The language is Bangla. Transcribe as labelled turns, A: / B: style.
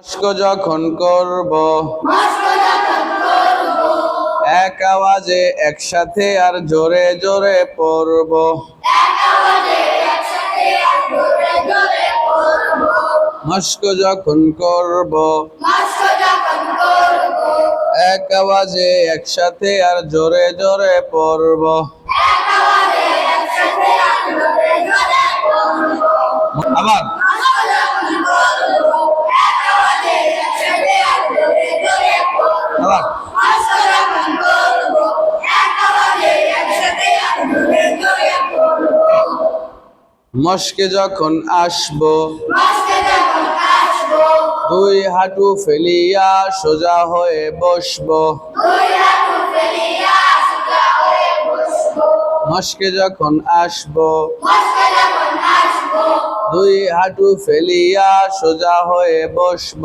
A: মস্ক যখন করব। এক আওয়াজে একসাথে আর জোরে জোরে পড়ব। মস্ক যখন করব। এক আওয়াজে একসাথে আর জোরে জোরে পড়ব। মস্কে যখন আসব, দুই হাঁটু ফেলিয়া সোজা হয়ে বসব। মস্কে যখন আসব, দুই হাঁটু ফেলিয়া সোজা হয়ে বসব।